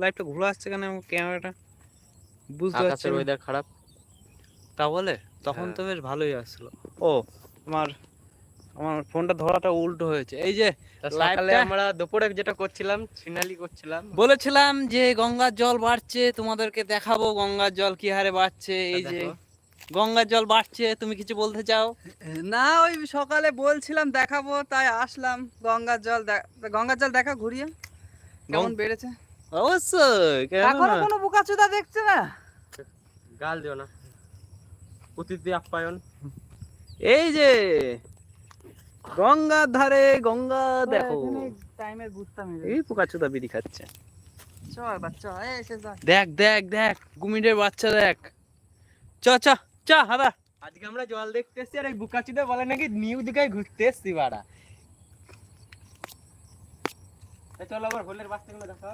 লাইটটা ঘুরে আসছে কেন ক্যামেরাটা বুঝতে পারছি। ওয়েদার খারাপ। তা বলে তখন তো হ্যাঁ। বেশ ভালোই আসছিল ও আমার আমার ফোনটা ধরাটা উল্টো হয়েছে। এই যে সকালে আমরা দুপুরে যেটা করছিলাম সিনালি করছিলাম। বলেছিলাম যে গঙ্গার জল বাড়ছে তোমাদেরকে দেখাবো গঙ্গার জল কি হারে বাড়ছে। এই যে। গঙ্গার জল বাড়ছে তুমি কিছু বলতে চাও? না ওই সকালে বলছিলাম দেখাবো তাই আসলাম। গঙ্গার জল গঙ্গার জল দেখা ঘুরিয়ে। কেমন বেড়েছে? অবশ্যই এখনও? কোনো বোকাচোদা দেখছে না? গাল দিও না। অতিথি আপ্যায়ন। এই যে গঙ্গার ধারে গঙ্গা দেখো। টাইমের বুঝতাম এই পোকাচোদা বিড়ি খাচ্ছে। এই এসে দেখ দেখ দেখ কুমিরের বাচ্চা দেখ। চ চ চ হাদা। আজকে আমরা জল দেখতে এসেছি আর এই বুকাচিদে বলে নাকি নিউ দিঘায় ঘুরতে এসেছি বাড়া এই চলো আবার হোলের বাচ্চাগুলো দেখো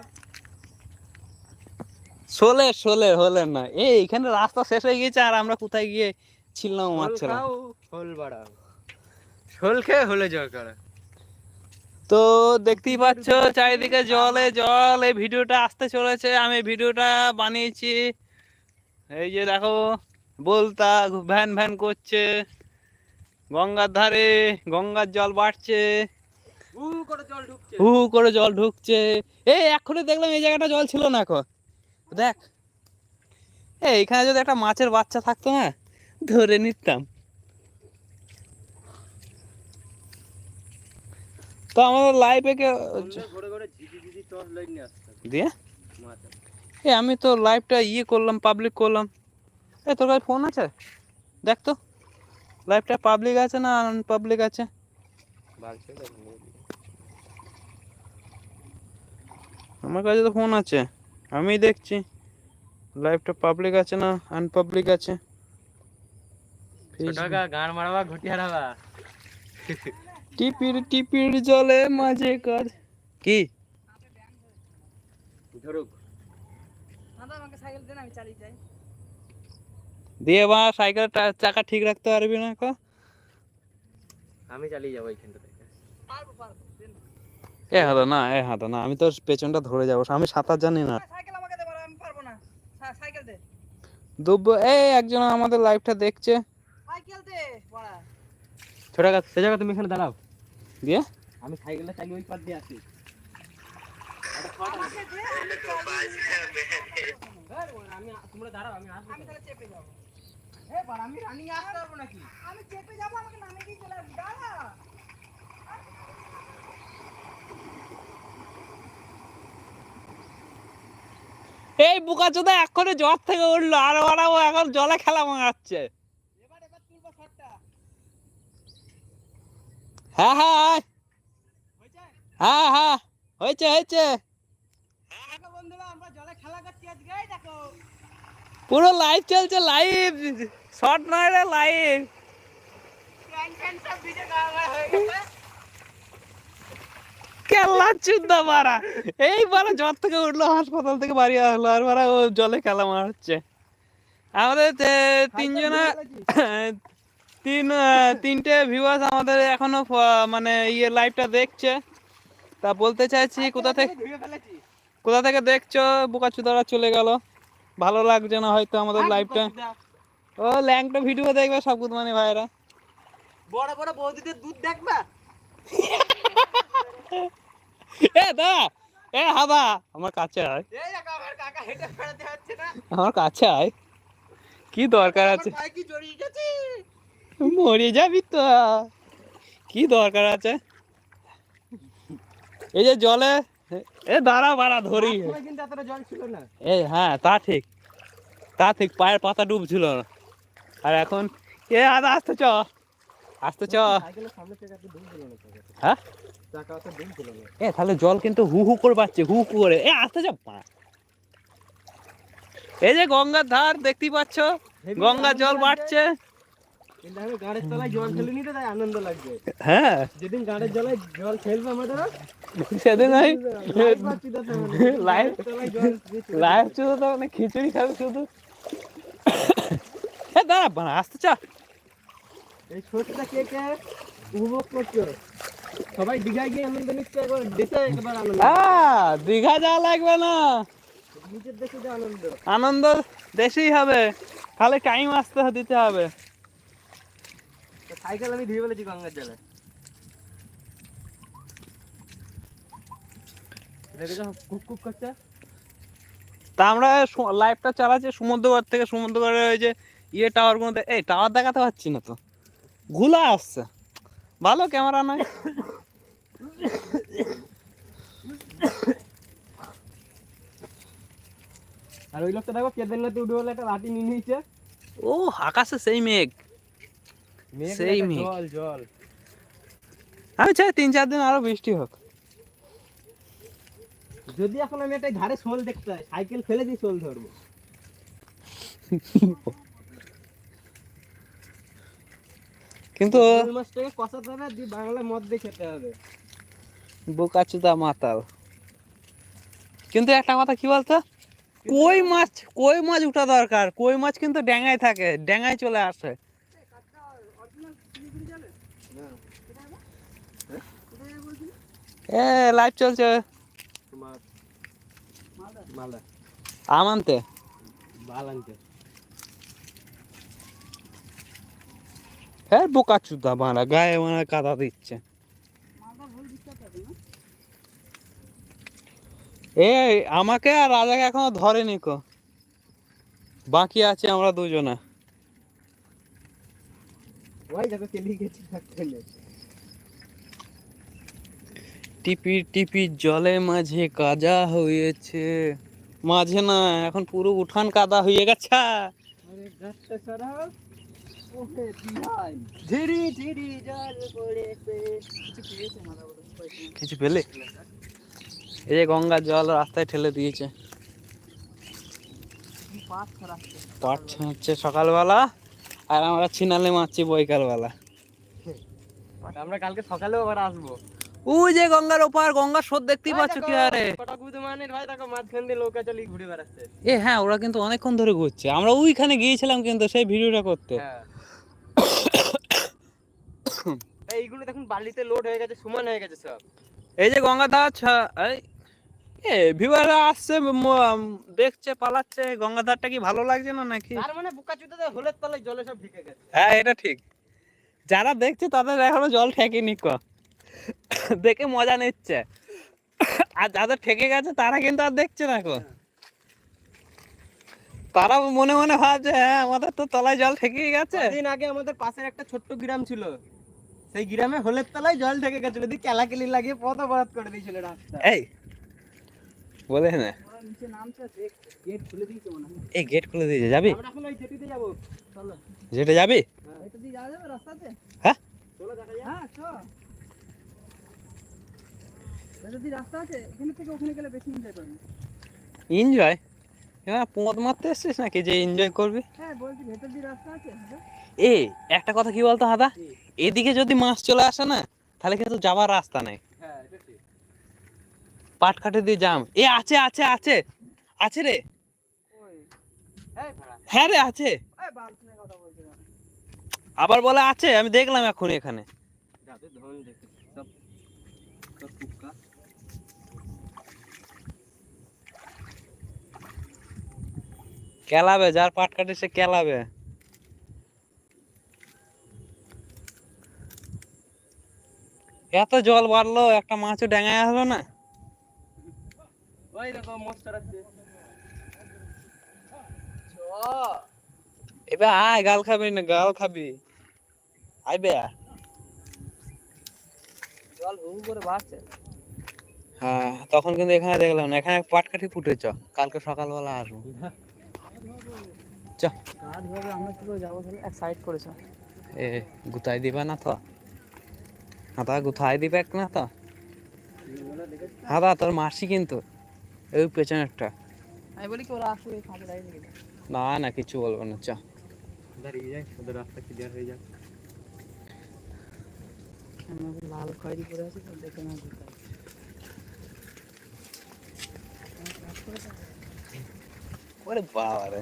শোলে শোলে হলে না। এই এখানে রাস্তা শেষ হয়ে গেছে আর আমরা কোথায় গিয়ে ছিলাম মারছিলাম। খাও হোল বাড়া। হোল খেয়ে হোলে জল করে। তো দেখতেই পাচ্ছ চারিদিকে জলে জল। এই ভিডিওটা আসতে চলেছে। আমি ভিডিওটা বানিয়েছি। এই যে দেখো বলতা ভ্যান ভ্যান করছে। গঙ্গার ধারে গঙ্গার জল বাড়ছে। উ করে জল ঢুকছে। হু হু করে জল ঢুকছে। এই এক্ষুনি দেখলাম এই জায়গাটা জল ছিল না এখন। দেখ। এই এখানে যদি একটা মাছের বাচ্চা থাকতো না ধরে নিতাম। তো আমাদের লাইফে কে দিয়ে? এ আমি তো লাইভটা ইয়ে করলাম পাবলিক করলাম। এ তোর কাছে ফোন আছে? দেখ তো। লাইভটা পাবলিক আছে না আনপাবলিক আছে? আমার কাছে তো ফোন আছে। আমি দেখছি। লাইভটা পাবলিক আছে না আনপাবলিক আছে? গান মারবা ঘুটি হারাবা। টিপির টিপির জলে মাঝে কাজ কি? ধরুক। সাইকেল চালিয়ে যাই। দিয়ে বা সাইকেল চাকা ঠিক রাখতে পারবি না কো? আমি চালিয়ে যাব এইখানটা থেকে। পারব পারব। এ হাদা না এ হাদা না আমি তো পেছনটা ধরে যাব আমি সাঁতার জানি না। সাইকেল আমাকে দে আমি পারব না। সাইকেল দে। দুব্ব এই একজন আমাদের লাইভটা দেখছে। সাইকেল দে বাড়া। ছোটকা সে জায়গা তুমি এখানে দাঁড়াও। দিয়ে? আমি সাইকেলটা চালিয়ে ওই পার দিয়ে আসি। আমি তোমরা দাঁড়াও আমি আসব আমি তাহলে চেপে যাব। এ বাড়া আমি রানিং আসতে পারব নাকি? আমি চেপে যাব আমাকে নামে দিয়ে চলে আসবি। দাঁড়া। এই বুকা চোদা এক্ষুনি জ্বর থেকে উঠল, আর ওরা ও এখন জলে খেলা শটটা হ্যাঁ হ্যাঁ হ্যাঁ হ্যাঁ হয়েছে হয়েছে। পুরো লাইভ চলছে লাইভ শর্ট নয় রে লাইভ খেলা চুদ্দা মারা। এইবারে জ্বর থেকে উঠল হাসপাতাল থেকে বাড়ি আসলো আর মারা ও জলে খেলা মারছে। আমাদের তে- তিনজনা তিন তিনটে ভিউয়ার্স আমাদের এখনও মানে ইয়ে লাইভটা দেখছে। তা বলতে চাইছি কোথা থেকে কোথা থেকে দেখছ? বোকা চুদারা চলে গেল। ভালো লাগছে না হয়তো আমাদের লাইভটা ও ল্যাংটা ভিডিও দেখবে সব মানে ভাইরা। বড় বড় বৌদিদের দুধ দেখবা? দা। এ হাবা আমার কাছে আয়। আমার কাছে কি দরকার আছে? মরে যাবি তো। কি দরকার আছে? এই যে জলে এ দাঁড়া বাড়া ধরি। হ্যাঁ তা ঠিক। তা ঠিক পায়ের পাতা ডুবছিল না। আর এখন এ আদা আসতে চ। আসতে চ হ্যাঁ এ তাহলে জল কিন্তু হু হু করে পাচ্ছে হু হু করে। এ আসতে যা এই যে গঙ্গার ধার দেখতেই পাচ্ছ? গঙ্গার জল বাড়ছে। তলায় জল তাই আনন্দ লাগবে হ্যাঁ। যেদিন গাড়ির জলে জল ফেলবে আমাদের সেদিন আমি লাইভ তো। লাইভ- শুধু মানে খিচুড়ি খাবে শুধু। এ দাঁড়া আসতে চা এই ছোটটা কে কে উপভোগ করছ? সবাই দীঘায় গিয়ে আনন্দ নিচ্ছে একবার দেশে একবার আনন্দ। হ্যাঁ দীঘা যাওয়া লাগবে না। নিজের দেশে যে আনন্দ। আনন্দ দেশেই হবে। খালি টাইম আসতে দিতে হবে। সাইকেল আমি ধুয়ে বলেছি গঙ্গার জলে। তা আমরা লাইভটা চালাচ্ছি সমুদ্রগড় থেকে। সমুদ্রগড়ের ওই যে ইয়ে টাওয়ারগুলো এই টাওয়ার দেখাতে পাচ্ছি না তো। ঘুলা আসছে। ভালো ক্যামেরা নয় আর ওই লোকটা দেখো কেদারনাথে উঠে বলে একটা লাঠি নিয়ে নিয়েছে। ও আকাশে সেই মেঘ। সেই মেঘ। জল জল। আমি চাই তিন চার দিন আরও বৃষ্টি হোক। যদি এখন আমি একটা ধারে শোল দেখতে সাইকেল ফেলে দিয়ে শোল ধরবো। কিন্তু মাছটাকে কষাতে হবে দিয়ে বাংলা মদ দিয়ে খেতে হবে। বোকাচুদা মাতাল। কিন্তু একটা কথা কি বলতো? কই মাছ কই মাছ উঠা দরকার? কই মাছ কিন্তু ড্যাঙায় থাকে ড্যাঙায় চলে আসে। এ লাইভ চলছে। আমানতে বাল হ্যাঁ বোকাচুদা মারা গায়ে মানে কাদা দিচ্ছে। এ আমাকে আর রাজাকে এখনও ধরেনি কো। বাকি আছে আমরা দুজনে। টিপি টিপি জলে মাঝে কাজা হয়েছে। মাঝে না এখন পুরো উঠান কাদা হয়ে গেছে। কিছু পেলে? এই যে গঙ্গার জল রাস্তায় ঠেলে দিয়েছে। পাঁচ পাট ছাড়ছে সকালবেলা আর আমরা ছিনালে মারছি বৈকালবেলা। আমরা কালকে সকালেও আবার আসব। ওই যে গঙ্গার ওপার গঙ্গার স্রোত দেখতেই পাচ্ছ কি আরে? ভাই দেখো মাঝখান দিয়ে নৌকা চালিয়ে ঘুরে বেড়াচ্ছে। এ হ্যাঁ ওরা কিন্তু অনেকক্ষণ ধরে ঘুরছে। আমরা ওইখানে গিয়েছিলাম কিন্তু সেই ভিডিওটা করতে। হ্যাঁ। এইগুলো দেখুন বালিতে লোড হয়ে গেছে সমান হয়ে গেছে সব। এই যে গঙ্গা ধার এই এ ভিউয়াররা আসছে দেখছে পালাচ্ছে গঙ্গা ধারটা কি ভালো লাগছে না নাকি? তার মানে বুকা চুতে হোলের তলায় জলে সব ঢুকে গেছে। হ্যাঁ এটা ঠিক। যারা দেখছে তাদের এখনও জল ঠেকেনি ক। দেখে মজা নিচ্ছে। আর যাদের ঠেকে গেছে তারা কিন্তু আর দেখছে না কো। তারা মনে মনে ভাবছে হ্যাঁ আমাদের তো তলায় জল ঠেকেই গেছে। দিন আগে আমাদের পাশের একটা ছোট্ট গ্রাম ছিল। সেই গ্রামে হোলের তলায় জল ঢেকে গেছিল। দিয়ে কেলাকেলি লাগিয়ে পথ অবরোধ করে দিয়েছিল রাস্তা। এই বলে না। হয় এই গেট খুলে দিয়েছে যাবি? এখন জেটিতে যাব। চলো। যেটা যাবি? এটা দিয়ে যাওয়া যাবে রাস্তাতে? হ্যাঁ। চলো দেখা যাক। হ্যাঁ পোঁত মারতে এসছিস নাকি যে এনজয় করবি? হ্যাঁ বলছি ভেতর দিয়ে রাস্তা আছে এ একটা কথা কি বলতো হাদা? এদিকে যদি মাছ চলে আসে না তাহলে কিন্তু যাবার রাস্তা নেই। হ্যাঁ পাট কাটে দিয়ে যাম। এ আছে আছে আছে। আছে রে। ভাড়া। হ্যাঁ রে আছে। আবার বলে আছে আমি দেখলাম এখন। এখানে যাতে ধন দেখে সব সব টুকা কেলাবে যার পাট কাটে সে কেলাবে। এত জল বাড়লো একটা মাছও ডেঙায় আসলো না। এবার আয় গাল খাবি না গাল খাবি। আইবে জল হু করে বাড়ছে। হ্যাঁ তখন কিন্তু এখানে দেখলাম এখানে পাটকাঠি ফুটেছ কালকে সকালবেলা আসব। চ। কাজ হবে আমরা কি করে যাব তাহলে? এক সাইড করেছ এ গুতাই দিবা না তো? হাতা গুথাই দিবে না তো? হাতা তোর মাসি কিন্তু এই পেছনেরটা। আমি বলি কি ওরা না না কিছু বলব না চ। দাঁড়িয়ে যায় ওদের রাস্তা ক্লিয়ার হয়ে যাক। লাল খয়েরি করে আছি তো দেখে না ঘুরতে ওরে বাবা রে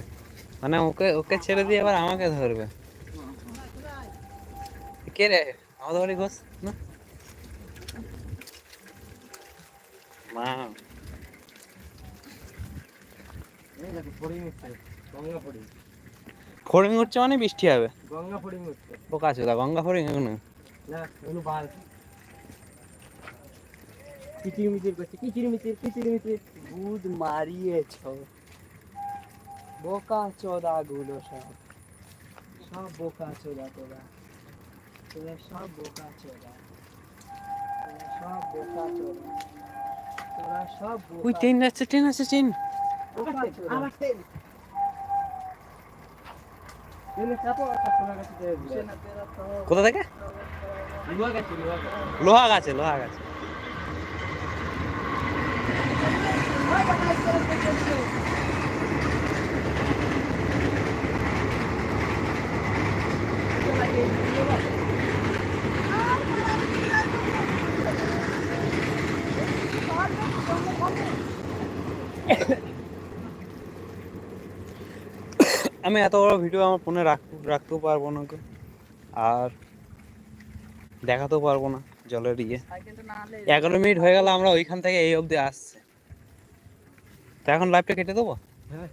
মানে ওকে ওকে ছেড়ে দিয়ে আবার আমাকে ধরবে। কে রে? আমাদের বাড়ি ঘোষ না? মা। ফড়িং উঠছে মানে বৃষ্টি হবে। গঙ্গা ফড়িং উঠছে ও কাছে দা গঙ্গা ফড়িং এখন। না অনু বাল কিচির মিচির করছে কিচির মিচির কিচির মিচির বুধ মারিয়েছ। বোকা চোদা গুলো সব সব বোকা চোদা তোরা তোরা সব বোকা চোদা তোরা সব বোকা চোদা তোরা সব ওই ট্রেন যাচ্ছে ট্রেন আছে ট্রেন। বোকা চোদা। আমার তেল এনে চাপো আর চাপো গাছে সে না তেরা তো কোথা থেকে? লোহা গাছে লোহা গাছে আমি এত বড় ভিডিও আমার ফোনে রাখ রাখতেও পারব না ওকে। আর দেখাতেও পারব না জলের ইয়ে। এগারো মিনিট হয়ে গেল আমরা ওইখান থেকে এই অব্দি আসছে। তো এখন লাইভটা কেটে দেবো? ভালো